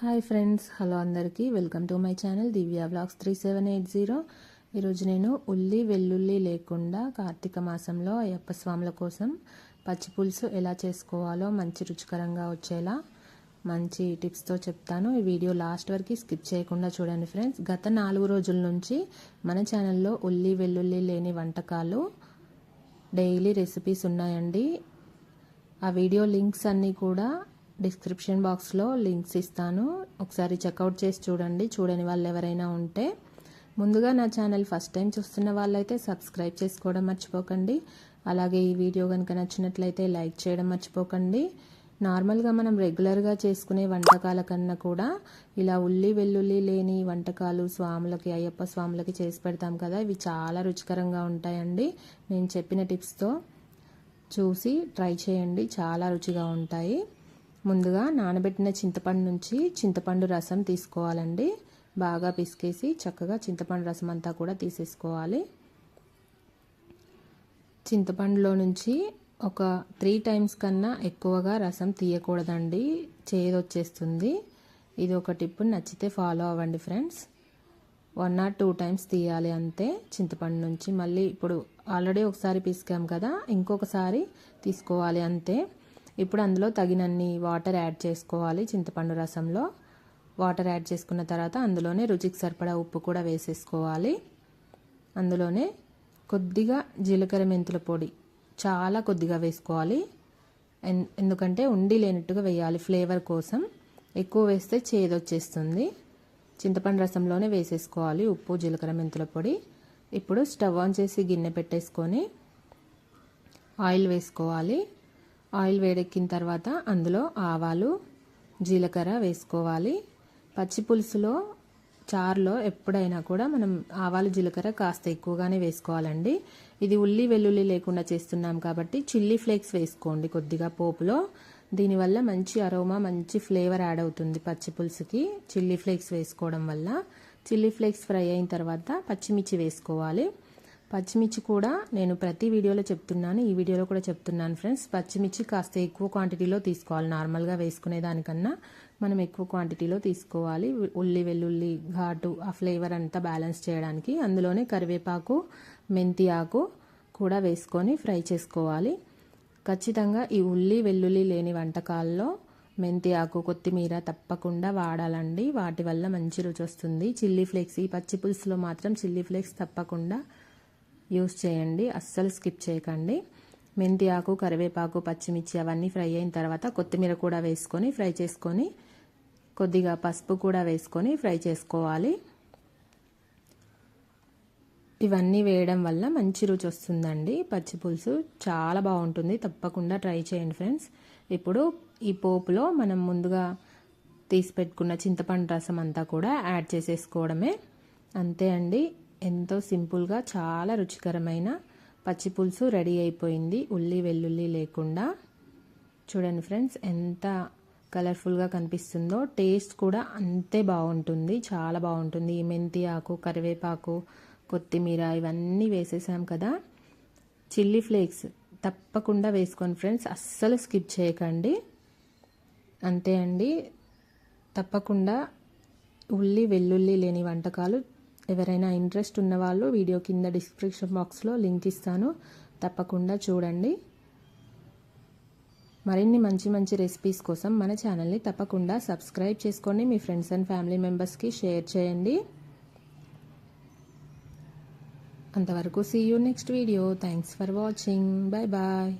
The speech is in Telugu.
హాయ్ ఫ్రెండ్స్ హలో అందరికీ. Welcome to my channel Divya blogs three seven eight zero. ఈరోజు నేను ఉల్లి వెల్లుల్లి లేకుండా కార్తీక మాసంలో అయ్యప్ప స్వాముల కోసం పచ్చి పులుసు ఎలా చేసుకోవాలో మంచి రుచికరంగా వచ్చేలా మంచి టిప్స్తో చెప్తాను. ఈ వీడియో లాస్ట్ వరకు స్కిప్ చేయకుండా చూడండి ఫ్రెండ్స్. గత నాలుగు రోజుల నుంచి మన ఛానల్లో ఉల్లి వెల్లుల్లి లేని వంటకాలు డైలీ రెసిపీస్ ఉన్నాయండి. ఆ వీడియో లింక్స్ అన్నీ కూడా డిస్క్రిప్షన్ బాక్స్లో లింక్స్ ఇస్తాను. ఒకసారి చెక్అవుట్ చేసి చూడండి. చూడని వాళ్ళు ఎవరైనా ఉంటే. ముందుగా నా ఛానల్ ఫస్ట్ టైం చూస్తున్న వాళ్ళైతే సబ్స్క్రైబ్ చేసుకోవడం మర్చిపోకండి. అలాగే ఈ వీడియో కనుక నచ్చినట్లయితే లైక్ చేయడం మర్చిపోకండి. నార్మల్గా మనం రెగ్యులర్గా చేసుకునే వంటకాల కన్నా కూడా ఇలా ఉల్లి వెల్లుల్లి లేని వంటకాలు స్వాములకి అయ్యప్ప స్వాములకి చేసి పెడతాం కదా. ఇవి చాలా రుచికరంగా ఉంటాయండి. నేను చెప్పిన టిప్స్తో చూసి ట్రై చేయండి. చాలా రుచిగా ఉంటాయి. ముందుగా నానబెట్టిన చింతపండు నుంచి చింతపండు రసం తీసుకోవాలండి. బాగా పిసికేసి చక్కగా చింతపండు రసం అంతా కూడా తీసేసుకోవాలి. చింతపండులో నుంచి ఒక త్రీ టైమ్స్ కన్నా ఎక్కువగా రసం తీయకూడదండి. చేదొచ్చేస్తుంది. ఇది ఒక టిప్ నచ్చితే ఫాలో అవ్వండి friends. One or two times తీయాలి అంతే చింతపండు నుంచి. మళ్ళీ ఇప్పుడు ఆల్రెడీ ఒకసారి పిసికాం కదా ఇంకొకసారి తీసుకోవాలి అంతే. ఇప్పుడు అందులో తగినన్ని వాటర్ యాడ్ చేసుకోవాలి చింతపండు రసంలో. వాటర్ యాడ్ చేసుకున్న తర్వాత అందులోనే రుచికి సరిపడా ఉప్పు కూడా వేసేసుకోవాలి. అందులోనే కొద్దిగా జీలకర్ర మెంతుల పొడి చాలా కొద్దిగా వేసుకోవాలి. ఎందుకంటే ఉండి లేనట్టుగా వేయాలి ఫ్లేవర్ కోసం. ఎక్కువ వేస్తే చేదొచ్చేస్తుంది చింతపండు రసంలోనే వేసేసుకోవాలి ఉప్పు జీలకర్ర మెంతుల పొడి. ఇప్పుడు స్టవ్ ఆన్ చేసి గిన్నె పెట్టేసుకొని ఆయిల్ వేసుకోవాలి. ఆయిల్ వేడెక్కిన తర్వాత అందులో ఆవాలు జీలకర్ర వేసుకోవాలి. పచ్చి పులుసులో చారులో ఎప్పుడైనా కూడా మనం ఆవాలు జీలకర్ర కాస్త ఎక్కువగానే వేసుకోవాలండి. ఇది ఉల్లి వెల్లుల్లి లేకుండా చేస్తున్నాం కాబట్టి చిల్లీ ఫ్లేక్స్ వేసుకోండి కొద్దిగా పోపులో. దీనివల్ల మంచి అరోమా మంచి ఫ్లేవర్ యాడ్ అవుతుంది పచ్చి పులుసుకి. చిల్లీ ఫ్లేక్స్ వేసుకోవడం వల్ల చిల్లీ ఫ్లేక్స్ ఫ్రై అయిన తర్వాత పచ్చిమిర్చి వేసుకోవాలి. పచ్చిమిర్చి కూడా నేను ప్రతి వీడియోలో చెప్తున్నాను. ఈ వీడియోలో కూడా చెప్తున్నాను ఫ్రెండ్స్. పచ్చిమిర్చి కాస్త ఎక్కువ క్వాంటిటీలో తీసుకోవాలి. నార్మల్గా వేసుకునే దానికన్నా మనం ఎక్కువ క్వాంటిటీలో తీసుకోవాలి. ఉల్లి వెల్లుల్లి ఘాటు ఆ ఫ్లేవర్ అంతా బ్యాలెన్స్ చేయడానికి. అందులోనే కరివేపాకు మెంతి ఆకు కూడా వేసుకొని ఫ్రై చేసుకోవాలి. ఖచ్చితంగా ఈ ఉల్లి వెల్లుల్లి లేని వంటకాల్లో మెంతి ఆకు కొత్తిమీర తప్పకుండా వాడాలండి. వాటి వల్ల మంచి రుచి వస్తుంది. చిల్లీ ఫ్లేక్స్ ఈ పచ్చి పులుసులో మాత్రం చిల్లీ ఫ్లేక్స్ తప్పకుండా యూస్ చేయండి అస్సలు స్కిప్ చేయకండి. మెంతి ఆకు కరివేపాకు పచ్చిమిర్చి అవన్నీ ఫ్రై అయిన తర్వాత కొత్తిమీర కూడా వేసుకొని ఫ్రై చేసుకొని కొద్దిగా పసుపు కూడా వేసుకొని ఫ్రై చేసుకోవాలి. ఇవన్నీ వేయడం వల్ల మంచి రుచి వస్తుందండి. పచ్చి పులుసు చాలా బాగుంటుంది. తప్పకుండా ట్రై చేయండి ఫ్రెండ్స్. ఇప్పుడు ఈ పోపులో మనం ముందుగా తీసి పెట్టుకున్న చింతపండు రసం అంతా కూడా యాడ్ చేసేసుకోవడమే. అంతే అండి. ఎంతో సింపుల్గా చాలా రుచికరమైన పచ్చి పులుసు రెడీ అయిపోయింది. ఉల్లి వెల్లుల్లి లేకుండా. చూడండి ఫ్రెండ్స్ ఎంత కలర్ఫుల్గా కనిపిస్తుందో. టేస్ట్ కూడా అంతే బాగుంటుంది. చాలా బాగుంటుంది. ఈ మెంతి ఆకు కరివేపాకు కొత్తిమీర ఇవన్నీ వేసేసాం కదా. చిల్లీ ఫ్లేక్స్ తప్పకుండా వేసుకోండి ఫ్రెండ్స్. అస్సలు స్కిప్ చేయకండి. అంతే అండి. తప్పకుండా ఉల్లి వెల్లుల్లి లేని వంటకాలు ఎవరైనా ఇంట్రెస్ట్ ఉన్నవాళ్ళు వీడియో కింద డిస్క్రిప్షన్ బాక్స్లో లింక్ ఇస్తాను. తప్పకుండా చూడండి. మరిన్ని మంచి మంచి రెసిపీస్ కోసం మన ఛానల్ని తప్పకుండా సబ్స్క్రైబ్ చేసుకోండి. మీ ఫ్రెండ్స్ అండ్ ఫ్యామిలీ మెంబర్స్కి షేర్ చేయండి. అంతవరకు see you next video thanks for watching bye bye